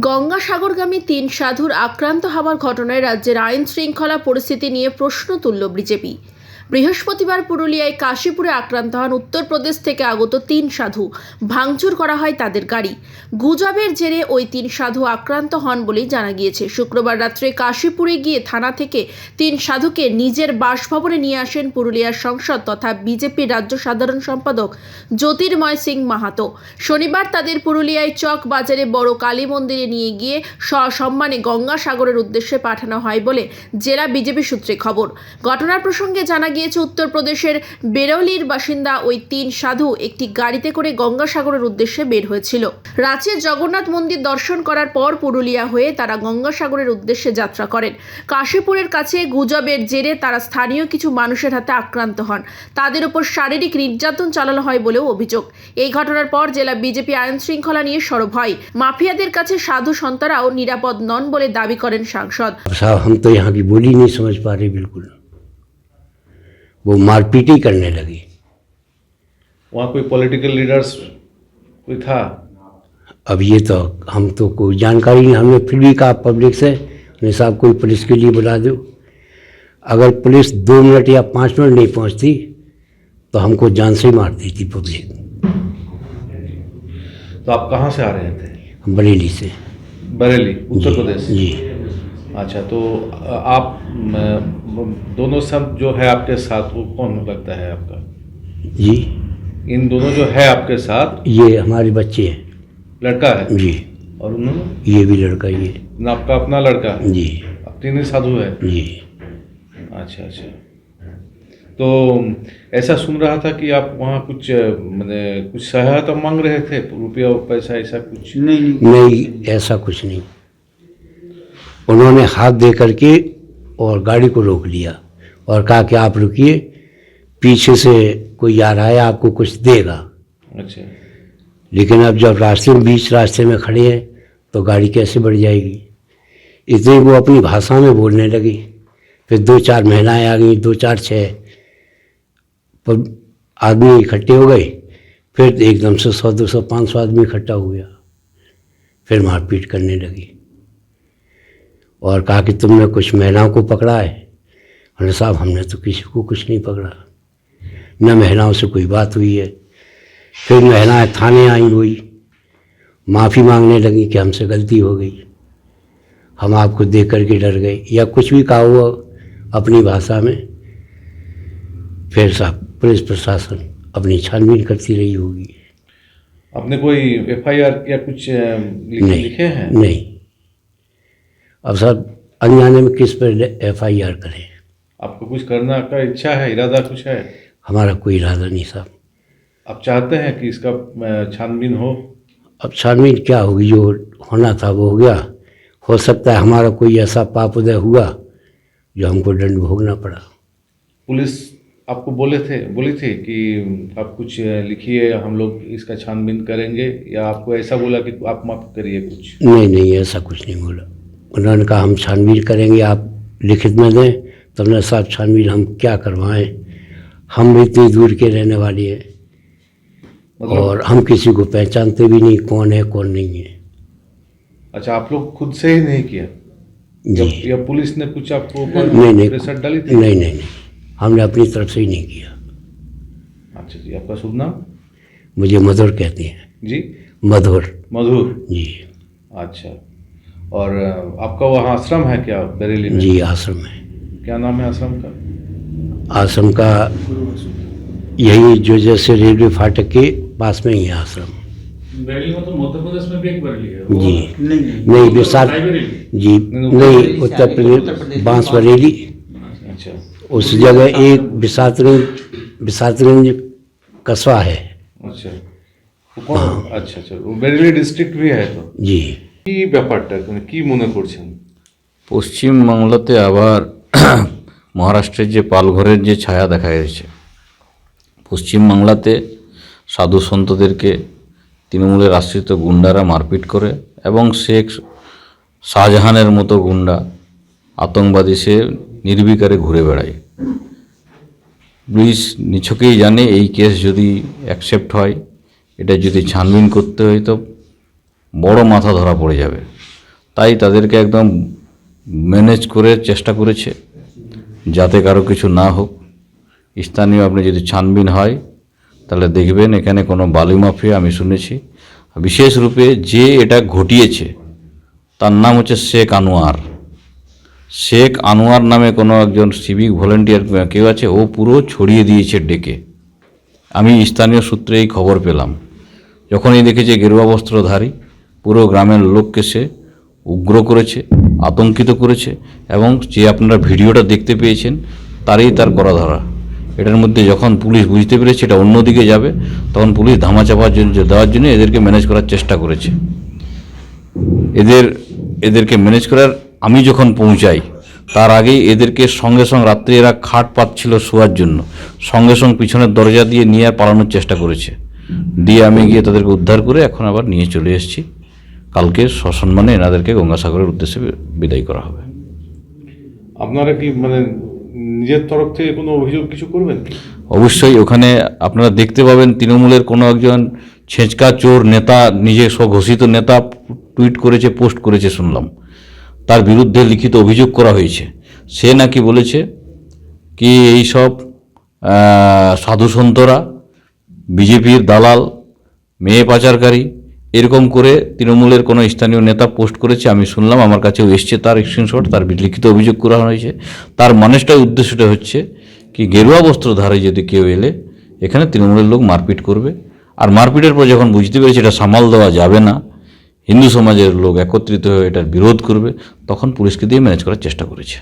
গঙ্গাসাগরগামী তিন সাধুর আক্রান্ত হওয়ার ঘটনায় রাজ্যের আইন শৃঙ্খলা পরিস্থিতি নিয়ে প্রশ্ন তুলল বিজেপি। বৃহস্পতিবার পুরুলিয়ায় কাশীপুরে আক্রান্ত হন উত্তরপ্রদেশ থেকে আগত তিন সাধু। ভাঙচুর করা হয় তাদের গাড়ি। গুজবের জেরে ওই তিন সাধু আক্রান্ত হন বলেই জানা গিয়েছে। শুক্রবার রাত্রে কাশীপুরে গিয়ে থানা থেকে তিন সাধুকে নিজের বাসভবনে নিয়ে আসেন পুরুলিয়ার সংসদ তথা বিজেপি রাজ্য সাধারণ সম্পাদক জ্যোতির্ময় সিং মাহাতো। শনিবার তাদের পুরুলিয়ায় চক বাজারে বড় কালী মন্দিরে নিয়ে গিয়ে সসম্মানে গঙ্গাসাগরের উদ্দেশ্যে পাঠানো হয় বলে জেলা বিজেপি সূত্রে খবর। ঘটনার প্রসঙ্গে জানা গিয়েছে উত্তরপ্রদেশের বেরৌলির বাসিন্দা ওই তিন সাধু একটি গাড়িতে করে গঙ্গাসাগরের উদ্দেশ্যে বের হয়েছিল রাঁচির জগন্নাথ মন্দির দর্শন করার পর পুরুলিয়া হয়ে তারা গঙ্গাসাগরের উদ্দেশ্যে যাত্রা করেন কাশীপুরের কাছে গুজবের জেরে তারা স্থানীয় কিছু মানুষের হাতে আক্রান্ত হন তাদের উপর শারীরিক নির্যাতন চালানো হয় বলেও অভিযোগ এই ঘটনার পর জেলা বিজেপি আইন শৃঙ্খলা নিয়ে সরব হয় মাফিয়াদের কাছে সাধু সন্তারাও নিরাপদ নন বলে দাবি করেন সাংসদ साहब हम तो यहाँ की बोली नहीं समझ पा रहे बिल्कुल वो मारपीट ही करने लगी। वहाँ कोई पॉलिटिकल लीडर्स कोई था? अब ये तो हम तो कोई जानकारी नहीं हमने फिर भी कहा पब्लिक से हमने साहब कोई पुलिस के लिए बुला दो। अगर पुलिस दो मिनट या पाँच मिनट नहीं पहुँचती तो हमको जान से ही मार देती पब्लिक तो आप कहाँ से आ रहे थे? हम बरेली से। बरेली उत्तर प्रदेश जी। अच्छा तो आप दोनों सब जो है आपके साथ वो कौन लगता है आपका? जी। इन दोनों जो है आपके साथ? ये हमारे बच्चे हैं। लड़का है? जी। और उन्होंने? ये भी लड़का ये आपका अपना लड़का है? जी। आप तीन ही साधु है? जी। अच्छा अच्छा। तो ऐसा सुन रहा था कि आप वहाँ कुछ मैंने कुछ सहायता मांग रहे थे? रुपया पैसा ऐसा कुछ? नहीं। नहीं ऐसा कुछ नहीं। उन्होंने हाथ दे करके और गाड़ी को रोक लिया और कहा कि आप रुकिए पीछे से कोई आ रहा है आपको कुछ देगा। अच्छा। लेकिन अब जब रास्ते में बीच रास्ते में खड़े हैं तो गाड़ी कैसे बढ़ जाएगी? इतने वो अपनी भाषा में बोलने लगी। फिर दो चार महिलाएँ आ गई दो चार छः पर आदमी इकट्ठे हो गए फिर एकदम से सौ दो सौ पाँच सौ आदमी इकट्ठा हो गया। फिर मारपीट करने लगी। और कहा कि तुमने कुछ महिलाओं को पकड़ा है? हमने साहब हमने तो किसी को कुछ नहीं पकड़ा। न महिलाओं से कोई बात हुई है। फिर महिलाएँ थाने आई हुई। माफ़ी मांगने लगी कि हमसे गलती हो गई। हम आपको देख करके डर गए या कुछ भी कहा हुआ अपनी भाषा में। फिर साहब पुलिस प्रशासन अपनी छानबीन करती रही होगी। आपने कोई एफ़ आई आर या कुछ लिख, नहीं लिखे हैं? नहीं। अब साहब अनजाने में किस पर एफ़ आई आर करें? आपको कुछ करना का इच्छा है इरादा कुछ है? हमारा कोई इरादा नहीं साहब। आप चाहते हैं कि इसका छानबीन हो? अब छानबीन क्या होगी जो होना था वो हो गया। हो सकता है हमारा कोई ऐसा पाप उदय हुआ जो हमको दंड भोगना पड़ा। पुलिस आपको बोले थे बोली थी कि आप कुछ लिखिए हम लोग इसका छानबीन करेंगे या आपको ऐसा बोला कि आप माफ़ करिए कुछ? नहीं नहीं ऐसा कुछ नहीं बोला। उन्होंने कहा हम छानबीन करेंगे आप लिखित में दें। तो हमने साहब छानबीन हम क्या करवाएँ? हम भी इतनी दूर के रहने वाले हैं मतलब और हम किसी को पहचानते भी नहीं कौन है कौन नहीं है। अच्छा आप लोग खुद से ही नहीं किया? जी। या, या पुलिस ने कुछ आपको नहीं नहीं। डाली थी? नहीं नहीं नहीं। हमने अपनी तरफ़ से ही नहीं किया। अच्छा जी आपका शुभ नाम? मुझे मधुर कहते हैं। जी। मधुर। मधुर? जी। अच्छा। और आपका वहाँ आश्रम है क्या बरेली में? जी आश्रम है। क्या नाम है आश्रम का? आश्रम का यही जो जैसे रेलवे फाटक के पास में ही आश्रम। बरेली में तो मध्य प्रदेश में भी एक बरेली है। जी। नहीं नहीं। विशाल तो जी नहीं उत्तर प्रदेश बाँस बरेली। अच्छा। उस जगह एक विशातगंज विशातगंज कस्बा है। अच्छा। हाँ। अच्छा अच्छा। वो बरेली डिस्ट्रिक्ट भी है तो? जी। কি ব্যাপারটা? মানে কি মনে করছেন? পশ্চিম বাংলাতে আবার মহারাষ্ট্রের যে পালঘরের যে ছায়া দেখা গেছে, পশ্চিম বাংলাতে সাধু সন্তদেরকে তৃণমূলের আশ্রিত গুন্ডারা মারপিট করে এবং শেখ শাহজাহানের মতো গুন্ডা আতঙ্কবাদী সে নির্বিকারে ঘুরে বেড়ায়। পুলিশ নিছকেই জানে এই কেস যদি অ্যাকসেপ্ট হয়, এটা যদি ছানবিন করতে হয়, তো বড় মাথা ধরা পড়ে যাবে। তাই তাদেরকে একদম ম্যানেজ করে চেষ্টা করেছে, যাতে কারও কিছু না হোক। স্থানীয় আপনি যদি ছানবিন হয়, তাহলে দেখবেন এখানে কোনো বালি মাফিয়া আমি শুনেছি। বিশেষ রূপে যে এটা ঘটিয়েছে, তার নাম হচ্ছে শেখ আনোয়ার। শেখ আনোয়ার নামে কোনো একজন সিভিক ভলেন্টিয়ার কেউ আছে, ও পুরো ছড়িয়ে দিয়েছে ডেকে। আমি স্থানীয় সূত্রে এই খবর পেলাম। যখনই দেখেছে গেরুয়া বস্ত্রধারী পুরো গ্রামের লোককে সে উগ্র করেছে, আতঙ্কিত করেছে এবং যে আপনারা ভিডিওটা দেখতে পেয়েছেন, তারই তার করা ধরা এটার মধ্যে যখন পুলিশ বুঝতে পেরেছে এটা অন্যদিকে যাবে, তখন পুলিশ ধামাচাপার জন্য দেওয়ার জন্য এদেরকে ম্যানেজ করার চেষ্টা করেছে। এদের, এদেরকে ম্যানেজ করার আমি যখন পৌঁছাই, তার আগেই এদেরকে সঙ্গে সঙ্গে রাত্রে এরা খাট পাচ্ছিল শোয়ার জন্য, সঙ্গে সঙ্গে পিছনের দরজা দিয়ে নিয়ে আর পালানোর চেষ্টা করেছে। দিয়ে আমি গিয়ে তাদেরকে উদ্ধার করে এখন আবার নিয়ে চলে এসেছি। কালকে সসম্মানে এনাদেরকে গঙ্গাসাগরের উদ্দেশ্যে বিদায় করা হবে। আপনারা কি মানে নিজের তরফ থেকে কোনো অভিযোগ কিছু করবেন অবশ্যই ওখানে আপনারা দেখতে পাবেন তৃণমূলের কোনো একজন ছেঁচকা চোর নেতা নিজে স্বঘোষিত নেতা টুইট করেছে পোস্ট করেছে শুনলাম। তার বিরুদ্ধে লিখিত অভিযোগ করা হয়েছে। সে নাকি বলেছে কি এই সব সাধু সন্তরা বিজেপির দালাল মেয়ে পাচারকারী এরকম করে তৃণমূলের কোনো স্থানীয় নেতা পোস্ট করেছে, আমি শুনলাম, আমার কাছেও এসছে, তার স্ক্রিনশট তার লিখিত অভিযোগ করা হয়েছে। তার মানুষটাই উদ্দেশ্যটা হচ্ছে কি, গেরুয়া বস্ত্রধারে যদি কেউ এলে, এখানে তৃণমূলের লোক মারপিট করবে। আর মারপিটের পর যখন বুঝতে পেরেছে এটা সামাল দেওয়া যাবে না, হিন্দু সমাজের লোক একত্রিত হয়ে এটার বিরোধ করবে, তখন পুলিশকে দিয়ে ম্যানেজ করার চেষ্টা করেছে।